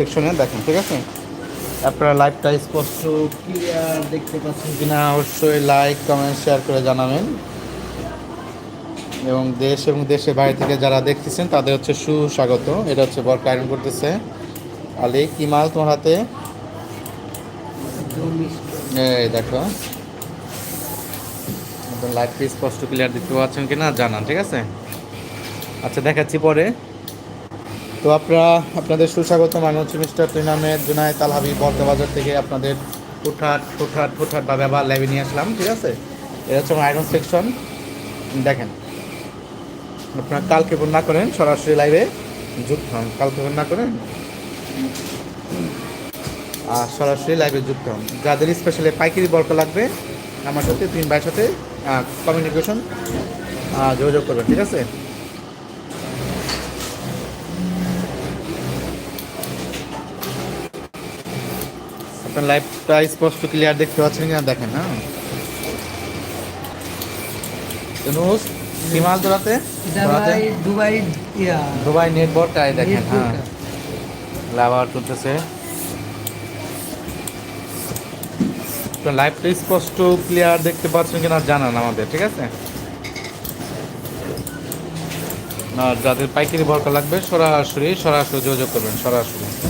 সেকশনে দেখেন, ঠিক আছে? আপনারা লাইভটা স্পষ্ট ক্লিয়ার দেখতে পাচ্ছেন কিনা, অবশ্যই লাইক, কমেন্ট, শেয়ার করে জানাবেন। এবং দেশ এবং দেশের বাইরে থেকে যারা দেখতেছেন, তাদের হচ্ছে সুস্বাগত। এটা হচ্ছে বরকা আয়রন করতেছে। আলি কি মাল তোমার হাতে? এই দেখো। লাইভটা স্পষ্ট ক্লিয়ার দেখতে পাচ্ছেন কিনা জানান, ঠিক আছে? আচ্ছা দেখাচ্ছি পরে। তো আপনারা, আপনাদের সুস্বাগত মানে হচ্ছে মিস্টার তুইনামের জুনায়দ আল হাবিব বর্ধবাজার থেকে আপনাদের ফুটহাট ফুটহাট ফুটহাট ভাবে আবার ল্যাবে নিয়ে আসলাম, ঠিক আছে? এটা হচ্ছে আমার আয়রন সেকশন দেখেন, আপনারা কালকে না করেন, সরাসরি লাইভে যুক্ত হন। কালকে না করেন, আর সরাসরি লাইভে যুক্ত হন। যাদের স্পেশালি পাইকারি বর্ক লাগবে, আমার সাথে, তিন ভাইয়ের সাথে কমিউনিকেশন যোগাযোগ করবেন, ঠিক আছে? আপনার লাইভটা স্পষ্ট ক্লিয়ার দেখতে পাচ্ছেন কিনা দেখেন হ্যাঁ। নুস হিমাল দোলাতে দুবাই দুবাই ইয়া নেটওয়ার্কটাই দেখেন হ্যাঁ। লাভার চলতেছে আপনার লাইভটা স্পষ্ট ক্লিয়ার দেখতে পাচ্ছেন কিনা জানান আমাদের ঠিক আছে? আর যাদের পাইকারি ভরকা লাগবে সরাসরি সরাসরি যোগাযোগ করবেন সরাসরি।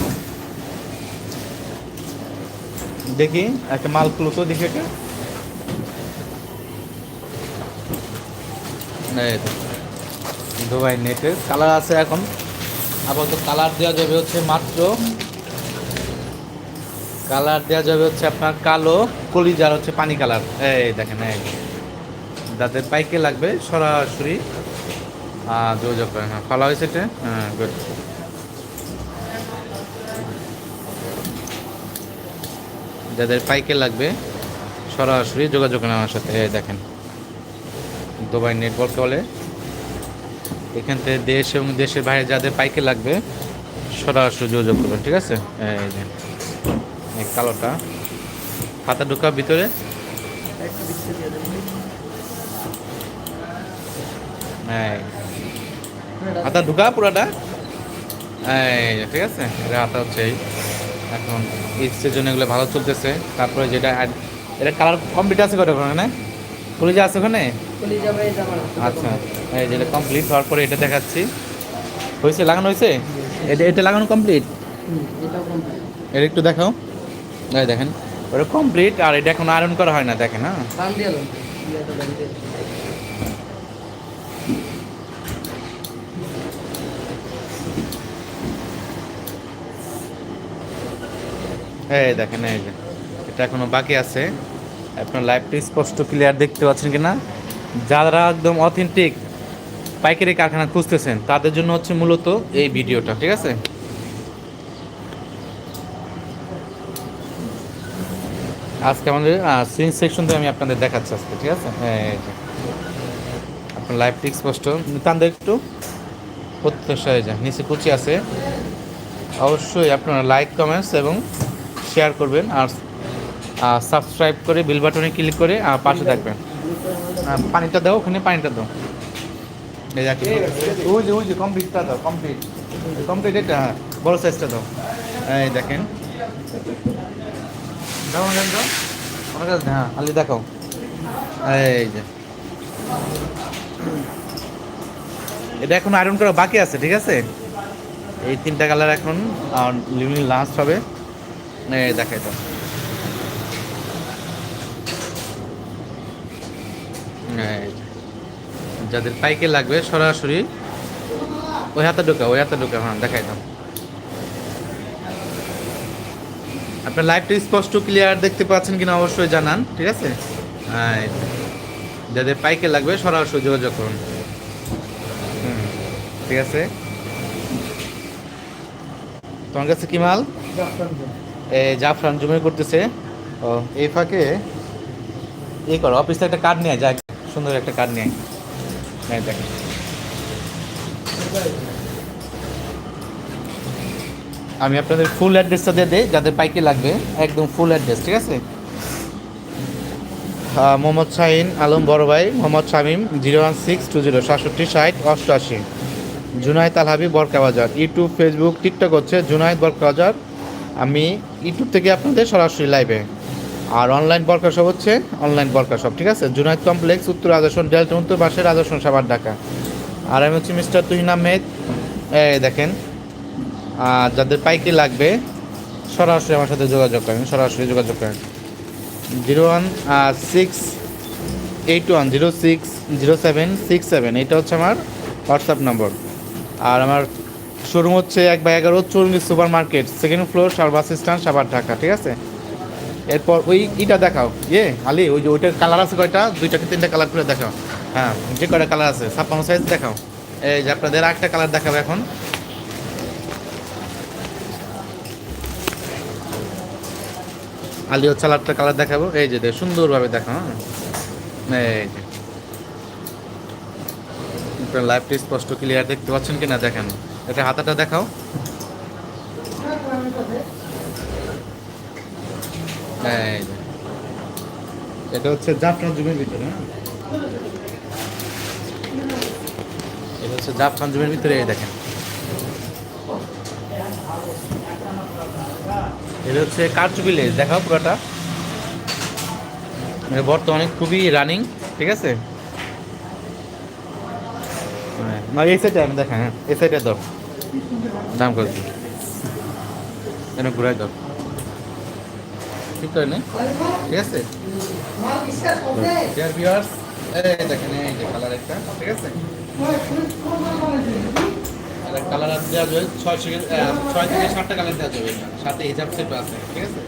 দেখি, একটা মাল খুলো তো, দেখি একটা। দুবাই নেটের কালার আছে এখন। আপাতত কালার দেওয়া যাবে হচ্ছে মাত্র। কালার দেওয়া যাবে হচ্ছে আপনার কালো, কলিজার হচ্ছে পানি কালার। এই দেখেন, এই। যাদের পাইকে লাগবে, সরাসরি। যোগাযোগ করেন। হ্যাঁ ফলা হয়েছে হ্যাঁ গুড যাদের পাইকে লাগবে, সরাসরি যোগাযোগ আমার সাথে দেখেন। দুবাই নেটওয়ার্ক বলে। এখান থেকে দেশ এবং দেশের বাইরে যাদের পাইকে লাগবে, সরাসরি যোগাযোগ করবেন ঠিক আছে? কালোটা। হাতা ঢোকা ভিতরে। এই। হাতা ঢুকা পুরাটা। ঠিক আছে? হাতা হচ্ছে এখন ঈদের জন্য এগুলো ভালো চলতেছে। তারপরে যেটা এটা কালার কমপ্লিট আছে কত ওখানে কলিজা আছে ওখানে? আচ্ছা এই যেটা কমপ্লিট হওয়ার পরে এটা দেখাচ্ছি। হয়েছে লাগানো হয়েছে? এটা এটা লাগানো কমপ্লিট এটা একটু দেখাও। এই দেখেন ওটা কমপ্লিট আর এটা এখন আয়রন করা হয় না দেখেন হ্যাঁ বান দিয়ে লোন ইয়াটা বান দিয়ে এই দেখেন, এই যে। এটা এখনও বাকি আছে। আপনার লাইভটা স্পষ্ট ক্লিয়ার দেখতে পাচ্ছেন কিনা? যারা একদম অথেন্টিক পাইকারি কারখানা খুঁজতেছেন, তাদের জন্য হচ্ছে মূলত এই ভিডিওটা, ঠিক আছে? আজকে আমাদের সুইং সেকশন থেকে আমি আপনাদের দেখাচ্ছি আজকে, ঠিক আছে? হ্যাঁ আপনার লাইভটা স্পষ্ট। তাদের একটু প্রত্যাশা হয়ে যায় নিচে কুচি আছে। অবশ্যই আপনারা লাইক কমেন্টস এবং শেয়ার করবেন আর সাবস্ক্রাইব করে বিল বাটনে ক্লিক করে পাশে থাকবেন। পানিটা দাও, ওখানে পানিটা দাও। এই দেখো ওই যে ওই যে কমপ্লিটটা দাও কমপ্লিট কমপ্লিট এটা হ্যাঁ বড় সাইজটা দাও। এই দেখেন। দাও দাও দাও। আমার কাছে হ্যাঁ আলি দেখাও। এই যে। এটা এখন আয়রন করা বাকি আছে, ঠিক আছে? এই তিনটা কালার এখন লাস্ট হবে। দেখাই তো। যাদের পাইকে লাগবে সরাসরি, ওই হাতে ঢোকা, ওই হাতে ঢোকা হ্যাঁ দেখাই দাও আপনার লাইভটা স্পষ্ট ক্লিয়ার দেখতে পাচ্ছেন কিনা অবশ্যই জানান, ঠিক আছে? যাদের পাইকে লাগবে সরাসরি যোগাযোগ করুন। ঠিক আছে? তোমার কাছে কি মাল? জাফরান জমি করতেছে। ও, এই ফাঁকে এই করো অফিস একটা কার্ড নিয়ে যায় সুন্দর একটা কার্ড নিয়ে। এই আমি আপনাদের ফুল অ্যাড্রেসটা দিয়ে দিই, যাদের বাইকে লাগবে, একদম ফুল অ্যাড্রেস ঠিক আছে? মোহাম্মদ শাহিন আলম বড় ভাই, Mohammad Shamim, zero one six two zero, সাতষট্টি, ষাট, অষ্টআশি। জুনাইদ আলহাবি বরকা বাজার ইউটিউব ফেসবুক টিকটক হচ্ছে জুনাইদ বরকা বাজার আমি ইউটিউব থেকে আপনাদের সরাসরি লাইভে আর অনলাইন বরকা শপ হচ্ছে অনলাইন বরকা শপ ঠিক আছে? জুনাইদ কমপ্লেক্স উত্তর আদর্শন ডেল্টা উত্তর পাশের আদর্শন সাবার ঢাকা। আর আমি হচ্ছে মিস্টার তুহিন আহমেদ। দেখেন, আর যাদের পাইকারি লাগবে, সরাসরি আমার সাথে যোগাযোগ করেন, সরাসরি যোগাযোগ করেন। Zero one six eight one zero six zero seven six seven এটা হচ্ছে আমার হোয়াটসঅ্যাপ নম্বর আর আমার শোরুম হচ্ছে এক বাই এগারো চল্লিশ সুপার মার্কেট সেকেন্ড ফ্লোর সার বাস স্ট্যান্ড সাবার ঢাকা, ঠিক আছে? এরপর ওই ইটা দেখাও। ইয়ে আলি, ওই যে ওইটার কালার আছে কয়টা? দুইটা তিনটা কালার করে দেখাও। হ্যাঁ যে কয়টা কালার আছে? ছাপ্পান্ন সাইজ দেখাও। এই যে আপনাদের একটা কালার দেখাবো এখন। আলি হচ্ছে আরেকটা কালার দেখাবো। এই যে সুন্দরভাবে দেখাও হ্যাঁ। এই যে। লাইভটি স্পষ্ট ক্লিয়ার দেখতে পাচ্ছেন কিনা দেখেন। এটা হাতাটা দেখাও। এটা হচ্ছে জাফরান জুমের ভিতরে হ্যাঁ? এটা হচ্ছে জাফরান জুমের ভিতরে এই দেখেন। এটা হচ্ছে কারচুপি লেস দেখাও পুরোটা। বর্তমানে খুবই রানিং ঠিক আছে? হ্যাঁ, না এই সাইডে আমি দেখা হ্যাঁ এই সাইডে দাও দাম কত? এনে ঘুরাই দাও। ঠিক করে নে ঠিক আছে? এই দেখেন, এই যে কালার একটা, ঠিক আছে? কালার দেওয়া যাবে ছয় ছয় থেকে সাতটা কালার দেওয়া যাবে। আছে, ঠিক আছে?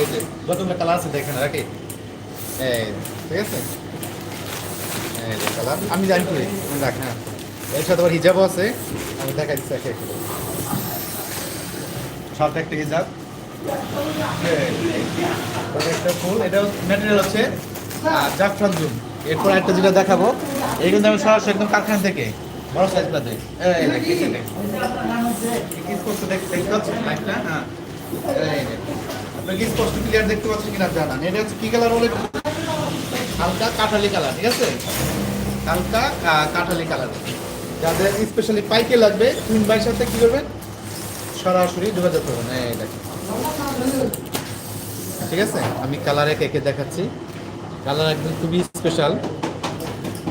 এই যে যতগুলো কালার আছে, দেখেন রাখি এই, ঠিক আছে? এই কালার আমি জানি করি রাখ হ্যাঁ। এর সাথে আবার হিজাবও আছে। আমি দেখাই দিচ্ছি একে একে। সাথে একটা হিজাব। দেখ, দেখ। কি স্পষ্ট দেখ- দেখ। ক্লিয়ার দেখতে পাচ্ছেন কিনা জানান। এটা হচ্ছে কি কালার বলে? হালকা কাঠালি কালার ঠিক আছে? হালকা কাঠালি কালার যাদের স্পেশালি পাইকে লাগবে তিন বাইর সাথে কি করবেন? সরাসরি যোগাযোগ করবেন। দেখেন। ঠিক আছে? আমি কালার একে একে দেখাচ্ছি। কালার একদম খুবই স্পেশাল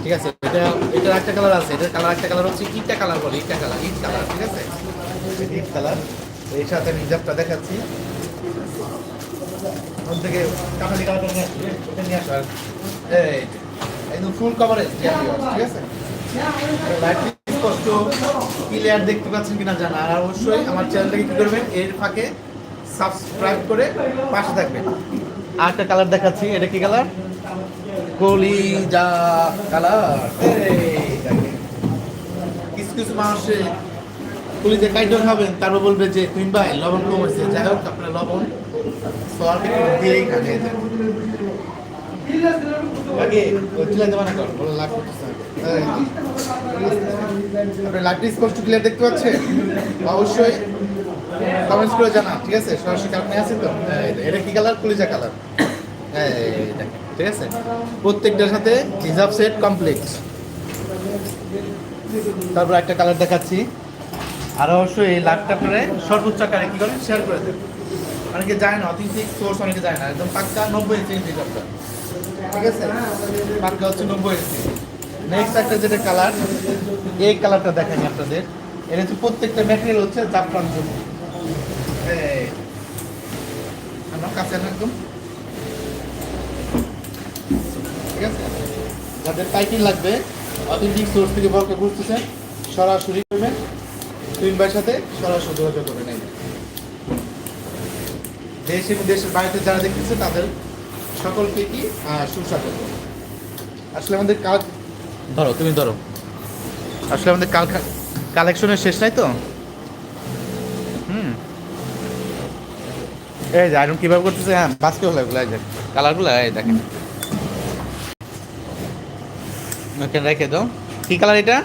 ঠিক আছে? এটা এটার একটা কালার আছে। এটার কালার একটা কালার হচ্ছে ইটটা কালার বলে ইটটা কালার ইট কালার ঠিক আছে? ইট কালারের সাথে আমি হিজাবটা দেখাচ্ছি। ওর থেকে কাঠালি কালারটা নিয়ে আসবে ওটা নিয়ে আসো আর এই একদম ফুল কভারেজ ঠিক আছে? লাইট স্পষ্ট ক্লিয়ার দেখতে পাচ্ছেন কিনা জানা। আর অবশ্যই আমার চ্যানেলটাকে কি করবেন? এর ফাঁকে সাবস্ক্রাইব করে পাশে থাকবেন। আর একটা কালার দেখাচ্ছি। এটা কি কালার কলিজা কালার কিছু কিছু মানুষে কলিজা কাইটন খাবেন, তারপর বলবে যে, তুমি ভাই, লবণ কম হয়েছে। যাই হোক, আপনার লবণ দিয়েই খানে মানা কর ক্লিয়ার দেখতে পাচ্ছেন? অবশ্যই করে ঠিক আছে? কারণে আছে তো? এটা কি কালার কালার দেখেন, ঠিক আছে? প্রত্যেকটার সাথে সেট তারপর একটা কালার দেখাচ্ছি। আর অবশ্যই এই লাইভটা আপনারা সর্বোচ্চ আকারে কি করেন? শেয়ার করে দেন অনেকে যায় না অথেন্টিক সোর্স অনেকে যায় না। একদম পাক্কা নব্বই ইঞ্চি হিজাবটা ঠিক আছে? পাক্কা হচ্ছে নব্বই নেক্সট একটা যেটা কালার এই কালারটা দেখেন আপনাদের। এটা হচ্ছে প্রত্যেকটা ম্যাটেরিয়াল হচ্ছে জাফরান জন্য কাছে একদম। যাদের পাইকিং লাগবে অথেন্টিক সোর্স থেকে বরকে বুঝতেছেন, সরাসরি করবেন সাথে সরাসরি যোগাযোগ এই যে। দেশ এবং দেশের বাইরে যারা দেখতেছে, তাদের সকলকে কি সুস্বাগত। আসলে আমাদের কাল ধরো তুমি ধরো। আসলে আমাদের কাল কালেকশনের শেষ নাই তো? হুম। এই যে আয়রন কীভাবে করতেছে? হ্যাঁ বাঁচতে হলো এগুলো এই যে কালারগুলো এই দেখেন। ওখানে রেখে দাও। কি কালার এটা?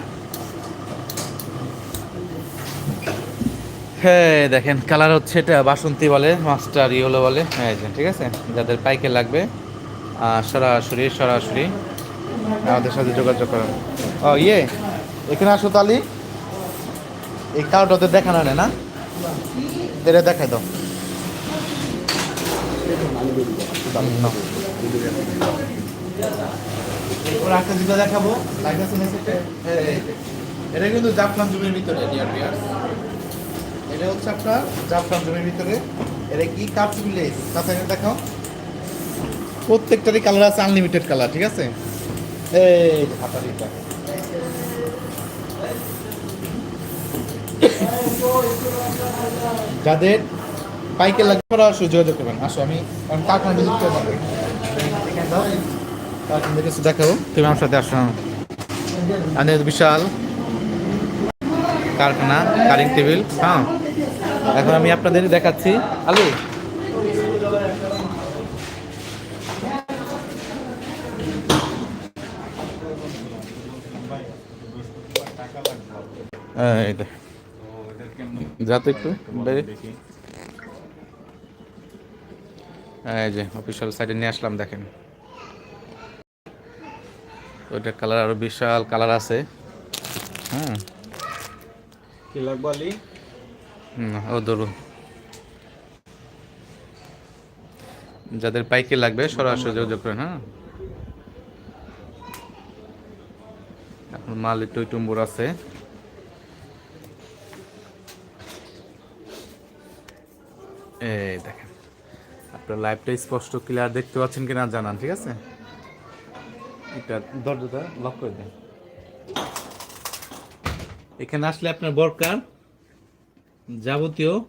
হ্যাঁ দেখেন কালার হচ্ছে এটা বাসন্তী বলে মাস্টার ইয়েলো বলে। হ্যাঁ ঠিক আছে? যাদের পাইকে লাগবে সরাসরি সরাসরি আমাদের সাথে যোগাযোগ করুন। ও ইয়ে এখানে আসো তালি। এই কারোটা ওদের দেখানো নেই না? এটা দেখাই দাও। দেখাবো। লাইট আছে না সেটা? এই যে। এটা কিন্তু জাফরান জমির ভিতরে ডিয়ার এটা হচ্ছে আপনার জাফরান জমির ভিতরে। এটা কি কাপসুল লেস? কাছাকাছি দেখাও। প্রত্যেকটারই কালার আছে আনলিমিটেড কালার, ঠিক আছে? এই হাতারিটা যাদের বাইকে লাগবে তারা যোগাযোগ করবেন। আসো, আমি আমি কারখানা ভিজিট করে যাব কারখানা কিছু দেখাবো তুমি আমার সাথে আসো। আমাদের বিশাল কারখানা কারিং টেবিল হ্যাঁ? এখন আমি আপনাদের দেখাচ্ছি। আলু। যাতে একটু বাইরে এই যে সাইডে নিয়ে আসলাম, দেখেন। কালার আরও বিশাল কালার আছে। হ্যাঁ। কি লাগবে ও ধরুন যাদের পাইকে লাগবে, সরাসরি যোগাযোগ করেন হ্যাঁ? এখন মাল একটু টুম্বুর আছে। এই দেখেন, আপনার লাইভটা স্পষ্ট ক্লিয়ার দেখতে পাচ্ছেন কিনা জানান, ঠিক আছে? এটা দরজাটা লক করে দেন। এখানে আসলে আপনার বরকার যাবতীয়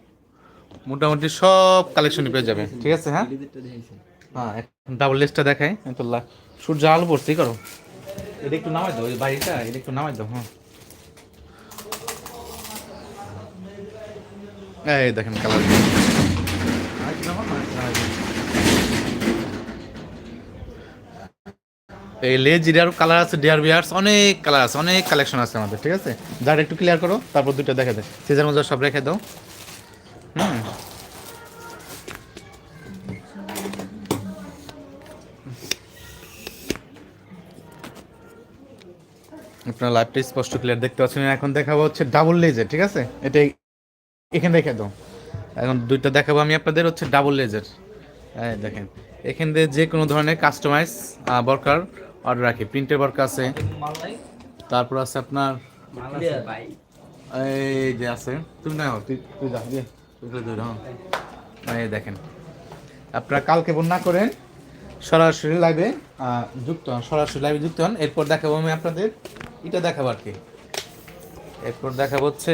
মোটামুটি সব কালেকশনই পেয়ে যাবে। ঠিক আছে হ্যাঁ? হ্যাঁ ডাবল লেসটা দেখাই। লা- সূর্য আলো পড়ছে করো। এটা একটু নামাই দাও বাড়িটা, এটা একটু নামাই দাও হ্যাঁ। এই দেখেন কালার এই লেজ, এর কালার আছে ডিয়ার বিয়ার্স অনেক কালার আছে, অনেক কালেকশন আছে আমাদের, ঠিক আছে? যার একটু ক্লিয়ার করো, তারপর দুটো দেখে দেয় সিজার মধ্যে সব রেখে দাও। হুম। আপনার লাইভটা স্পষ্ট ক্লিয়ার দেখতে পাচ্ছেন। এখন দেখাবো হচ্ছে ডাবল লেজের ঠিক আছে? এটা এখানে রেখে দাও এখন দুইটা দেখাবো আমি আপনাদের হচ্ছে ডাবল লেজের হ্যাঁ দেখেন, এখান দিয়ে যে কোনো ধরনের কাস্টমাইজ বরকার অর্ডার রাখি। প্রিন্টের বরকার আছে। তারপর আছে আপনার এই যে আছে। তুমি না তুই তুই যা দিয়ে। এই দেখেন। আপনারা কালকে বন্যা করেন সরাসরি লাইভে যুক্ত হন সরাসরি লাইভে যুক্ত হন। এরপর দেখাবো আমি আপনাদের এটা দেখাবো আর কি। এরপর দেখাবো হচ্ছে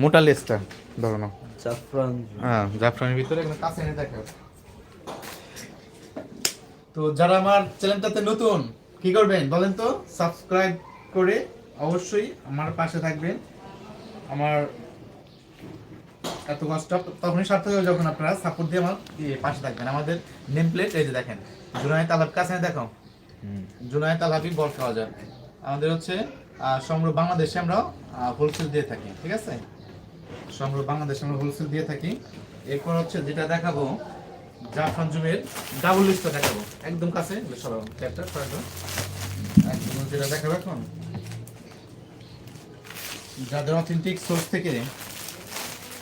মোটা লেসটা ধরো না জাফরান হ্যাঁ জাফরানের ভিতরে কাছে এনে দেখাবো। তো যারা আমার চ্যানেলটাতে নতুন কি করবেন বলেন তো? সাবস্ক্রাইব করে অবশ্যই আমার পাশে থাকবেন। আমার এত কষ্ট তখনই সার্থক যখন আপনারা সাপোর্ট দিয়ে আমার পাশে থাকবেন। আমাদের নেম প্লেট এই যে দেখেন জুনাই তালাব কাছে দেখো? জুনাই তালাবি বল খাওয়া যায় আমাদের হচ্ছে সমগ্র বাংলাদেশে আমরা হোলসেল দিয়ে থাকি ঠিক আছে? সমগ্র বাংলাদেশে আমরা হোলসেল দিয়ে থাকি। এরপর হচ্ছে যেটা দেখাবো জাফরান জুমের ডাবল লিস্টটা দেখাবো। একদম কাছে সরাও ট্যাপটা সরাই একদম যেটা দেখাবো এখন। যাদের অথেন্টিক সোর্স থেকে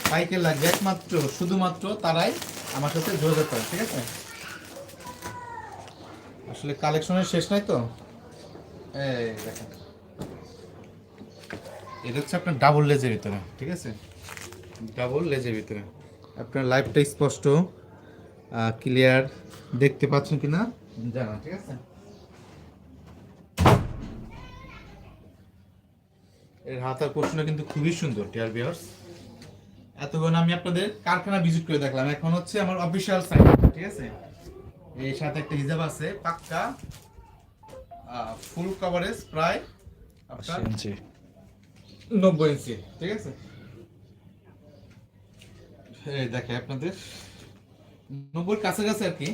সাইকেল লাগবে একমাত্র, শুধুমাত্র তারাই আমার সাথে যোগাযোগ করে, ঠিক আছে? আসলে কালেকশনের শেষ নাই তো? এই দেখেন। এটা হচ্ছে আপনার ডাবল লেজের ভিতরে, ঠিক আছে? ডাবল লেজের ভিতরে। আপনার লাইফটা স্পষ্ট। ক্লিয়ার দেখতে পাচ্ছেন কিনা? জানা ঠিক আছে? এর হাতার পোর্শনটা কিন্তু খুবই সুন্দর ডিয়ার বিয়ার্স এতক্ষণ আমি আপনাদের কারখানা ভিজিট করে দেখলাম। এখন হচ্ছে আমার অফিসিয়াল সাইট ঠিক আছে? এই সাথে একটা হিজাব আছে পাক্কা ফুল কভারেজ প্রায় আপনার নব্বই ইঞ্চি ঠিক আছে? এই দেখে আপনাদের। নব্বই কাছাকাছি আর কি।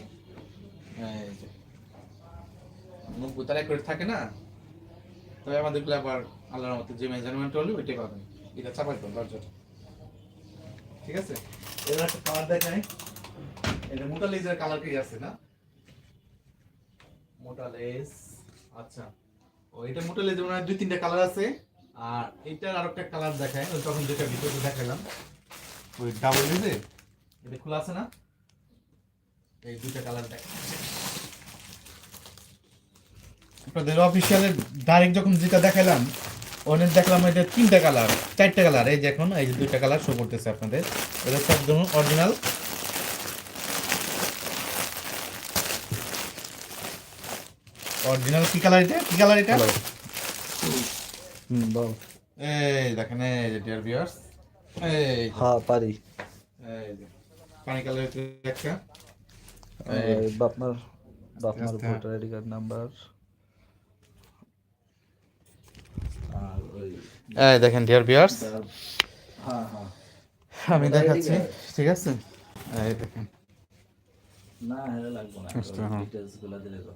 নব্বই তার এক থাকে না? তবে আমাদেরগুলো আবার আল্লাহর মতো যে মেজারমেন্ট হলো ওইটাই পাবেন এটা চাপাই তো, দরজাটা। ঠিক আছে? এবার একটা কালার দেখাই। এটা মোটা লেজের কালার কি আছে না? মোটা লেজ আচ্ছা। ও, এটা মোটা লেজের মানে দুই, তিনটা কালার আছে। আর এটার আর একটা কালার দেখায় তখন যেটা ভিতরে দেখালাম। ওই ডাবল দিতে এটা খোলা আছে না? এই দুইটা কালার দেখা আপনাদের অফিসিয়ালের ডাইরেক্ট যখন যেটা দেখালাম অনেক দেখলাম এটা তিনটা কালার চারটা কালার। এই যে এখন এই যে দুইটা কালার শো করতেছে আপনাদের। এটা হচ্ছে একদম অরিজিনাল অরিজিনাল কি কালার এটা? কি কালার এটা? হুম বল এই দেখেন এই যে ডিয়ার ভিউয়ার্স এই হ্যাঁ পারি। এই পানি কালারের একটা। বাপমার বাপমার। ভোটার আইডি কার্ড নাম্বার আর ওই এই দেখেন ডিয়ার ভিউয়ার্স হ্যাঁ হ্যাঁ। আমি দেখাচ্ছি ঠিক আছে? এই দেখেন। না লাগবে না আচ্ছা, হ্যাঁ। গুলো দিলে তো।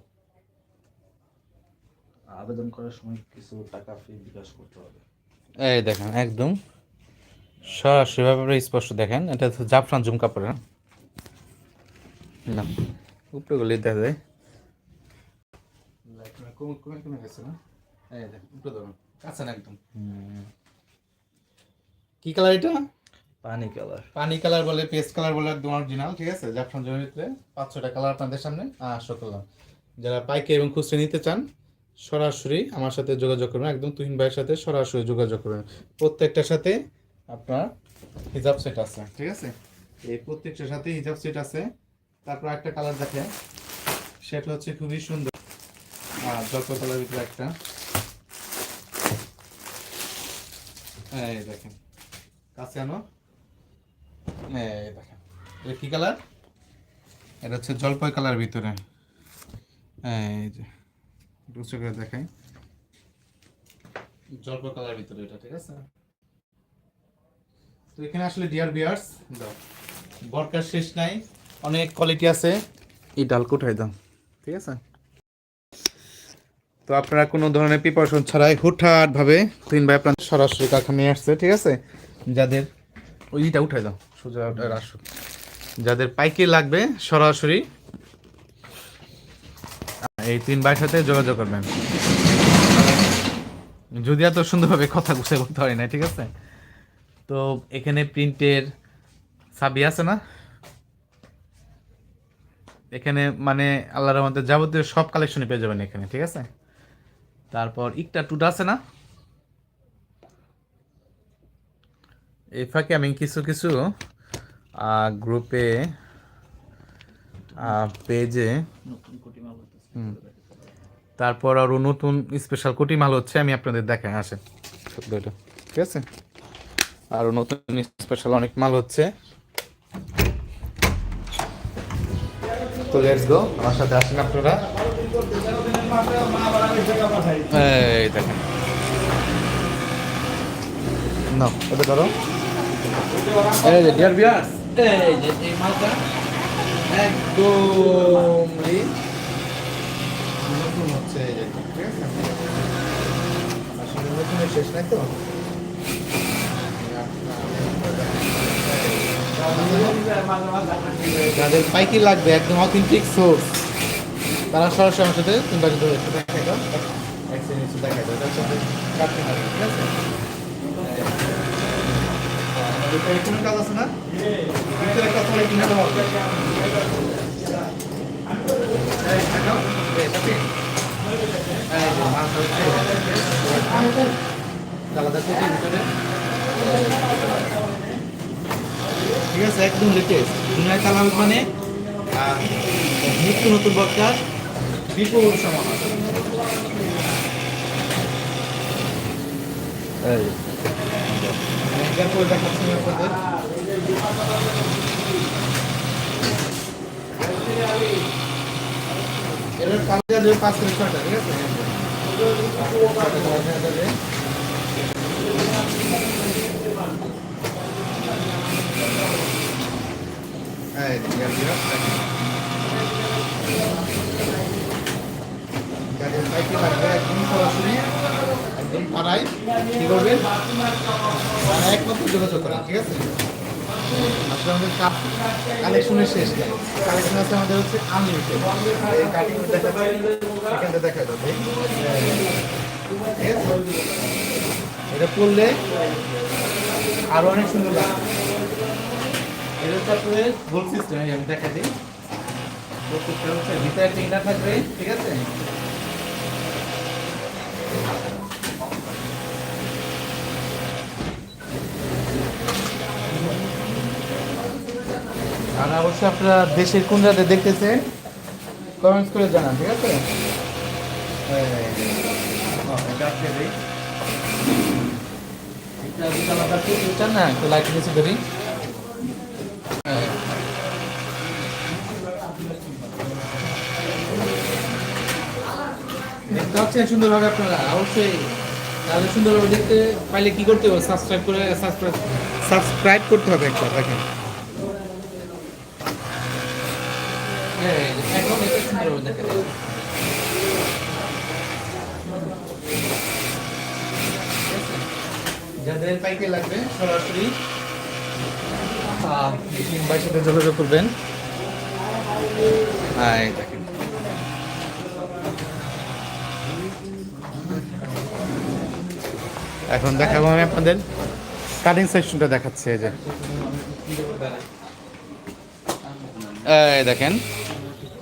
আবেদন করার সময় কিছু টাকা ফি বিকাশ করতে হবে। এই দেখেন একদম সরাসরি ভাবে স্পষ্ট দেখেন এটা জাফরান জুম কাপড় হ্যাঁ? না উপরে গুলি দেখা যায় কমে কমে কমে গেছে না? এই দেখেন উপরে ধরুন কাছে না একদম। কি কালার এটা? পানি কালার পানি কালার বলে পেস্ট কালার বলে একদম অরিজিনাল ঠিক আছে? জাফরান জমির ভিতরে পাঁচ ছটা কালার আপনাদের সামনে আশো কালার যারা পাইকারি এবং খুচরা নিতে চান সরাসরি আমার সাথে যোগাযোগ করবেন। একদম তুহিন ভাইয়ের সাথে সরাসরি যোগাযোগ করবেন। প্রত্যেকটার সাথে আপনার হিজাব সেট আছে ঠিক আছে? এই প্রত্যেকটার সাথে হিজাব সেট আছে। তারপর একটা কালার দেখেন। সেটা হচ্ছে খুবই সুন্দর। আর জলপ কালার ভিতরে একটা। এই দেখেন। কাছে আনো। এই দেখেন। এটা কি কালার এটা হচ্ছে জলপাই কালার ভিতরে। এই যে দুশো করে দেখাই। জলপাই কালার ভিতরে এটা, ঠিক আছে? তো এখানে আসলে ডিয়ার বিয়ার্স বরকার শেষ নাই। অনেক কোয়ালিটি আছে। এই ডাল কোথায় দাও ঠিক আছে? তো আপনারা কোনো ধরনের প্রিপারেশন ছাড়াই হুটহাট ভাবে তিন ভাই আপনার সরাসরি কারখানা নিয়ে আসছে ঠিক আছে? যাদের ওইটা উঠাই দাও সোজা আসুক যাদের পাইকারি লাগবে সরাসরি এই তিন ভাইয়ের সাথে যোগাযোগ করবেন। যদি এত সুন্দরভাবে কথা গুছিয়ে করতে পারি না ঠিক আছে? তো এখানে প্রিন্টের ছাবি আছে না? এখানে মানে আল্লাহর আমাদের যাবতীয় সব কালেকশনই পেয়ে যাবেন এখানে ঠিক আছে? তারপর ইকটা টুটা আছে না? এই ফাঁকে আমি কিছু কিছু গ্রুপে পেজে নতুন কোটি মাল হতেছে হুম। তারপর আরও নতুন স্পেশাল কোটি মাল হচ্ছে আমি আপনাদের দেখাই আসেন। এটা ঠিক আছে? আরও নতুন স্পেশাল অনেক মাল হচ্ছে। তো লেটস গো আমার সাথে আসেন আপনারা। এই দেখেন। না এটা ধরো। এই যে ডিয়ার বিয়ার্স এই যে এই মালটা একদম নতুন হচ্ছে এই যে। ঠিক আছে আসলে নতুনের শেষ নাই তো? যাদের পাইকি লাগবে, একদম অথেন্টিক সোর্স তারা সরাসরি আমার সাথে এক্সচেঞ্জ একটু দেখাই সাথে ঠিক আছে? ভিতরে কিনে দেওয়া হবে এই, দেখাও। এই, চাপি। এই যে, মাছ হচ্ছে। আলাদা কোটির ভিতরে ঠিক আছে? একদম লেটেস্ট দুনিয়ার কালার মানে নিত্য নতুন বক্তার বিপুল সমাহার। দেখাচ্ছি আপনাদের। এটার পাঁচ থেকে ছয়টা ঠিক আছে দেখা যাবে। এই যে, এই যে, যাদের সাইকেল লাগবে একদম পাড়ায় একমাত্র যোগাযোগ ঠিক আছে? আসলে আমাদের কালেকশনের শেষ আমাদের হচ্ছে দেখা এটা এটা পরলে আরও অনেক সুন্দর লাগবে। এটা আমি দেখা দিই। থাকবে, ঠিক আছে? আর অবশ্যই আপনারা দেশের কোন জায়গায় দেখতেছেন কমেন্টস করে জানান, ঠিক আছে? এটা না, একটু লাইট নিচে ধরি। দেখতে সুন্দরভাবে আপনারা অবশ্যই। তাহলে সুন্দরভাবে দেখতে পাইলে কি করতে হবে? সাবস্ক্রাইব করে সাবস্ক্রাইব সাবস্ক্রাইব করতে হবে একটা দেখেন। এই যে, এখন এটা সুন্দরভাবে দেখা যাদের পাইকে লাগবে সরাসরি সাথে যোগাযোগ করবেন। এই এখন দেখাবো আমি আপনাদের কাটিং সেকশনটা দেখাচ্ছি এই যে। এই দেখেন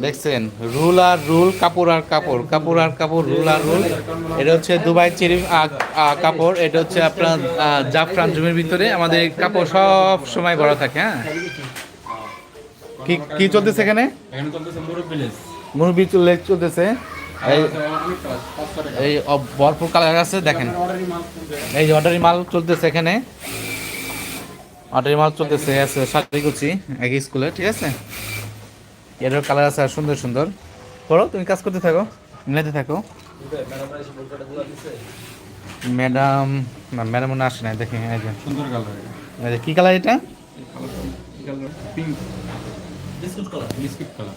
দেখছেন? রুল আর রুল কাপড় আর কাপড় কাপড় আর কাপড় রুল আর রুল। এটা হচ্ছে দুবাই চেরি কাপড়। এটা হচ্ছে আপনার জাফরান জমির ভিতরে। আমাদের কাপড় সব সময় ভরা থাকে হ্যাঁ? কি কি চলতেছে এখানে? মুরব্বী চলতেছে। এই এই ভরপুর কালার আছে দেখেন। এই যে অর্ডারি মাল চলতেছে এখানে। অর্ডারি মাল চলতেছে আছে সাতরিকুচি এক স্কুলে ঠিক আছে? এটার কালার আছে আর সুন্দর সুন্দর। করো তুমি কাজ করতে থাকো মিলাতে থাকো। ম্যাডাম না ম্যাডাম মনে আসে না দেখি সুন্দর কালার। এই কি কালার এটা? Pink biscuit colour biscuit colour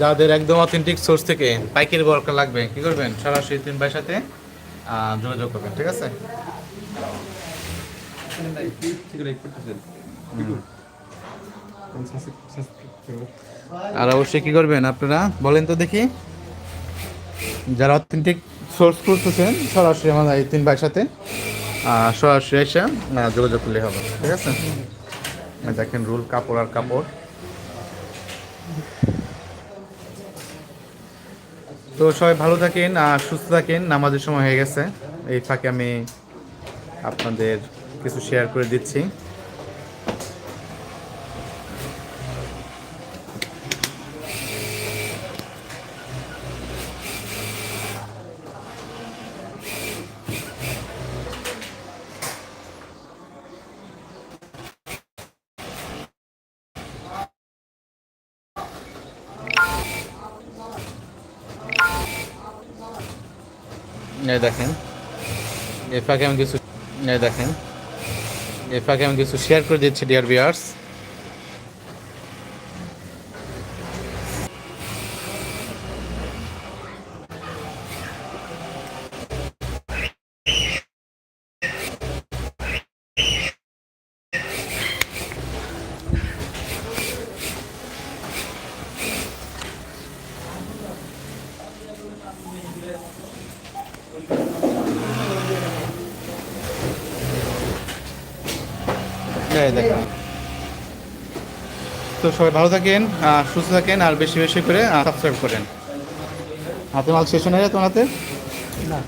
যাদের একদম অথেন্টিক সোর্স থেকে পাইকারি বরকা লাগবে কি করবেন? সরাসরি তিন ভাইয়ের সাথে যোগাযোগ করবেন ঠিক আছে? আর অবশ্যই কি করবেন আপনারা? বলেন তো দেখি। যারা অথেন্টিক সোর্স করতেছেন সরাসরি আমাদের তিন ভাইয়ের সাথে সরাসরি এসে যোগাযোগ করলে হবে ঠিক আছে? দেখেন রুল কাপড় আর কাপড়। তো সবাই ভালো থাকেন আর সুস্থ থাকেন, নামাজের সময় হয়ে গেছে। এই ফাঁকে আমি আপনাদের কিছু শেয়ার করে দিচ্ছি। এই দেখেন। এর ফাঁকে আমি কিছু দেখেন। এর ফাঁকে আমি কিছু শেয়ার করে দিচ্ছি ডিয়ার বিয়ার্স এই তো সবাই ভালো থাকেন সুস্থ থাকেন, আর বেশি বেশি করে সাবস্ক্রাইব করেন। হাতে মাল শেষ হয়ে যায় তোমার হাতে? না।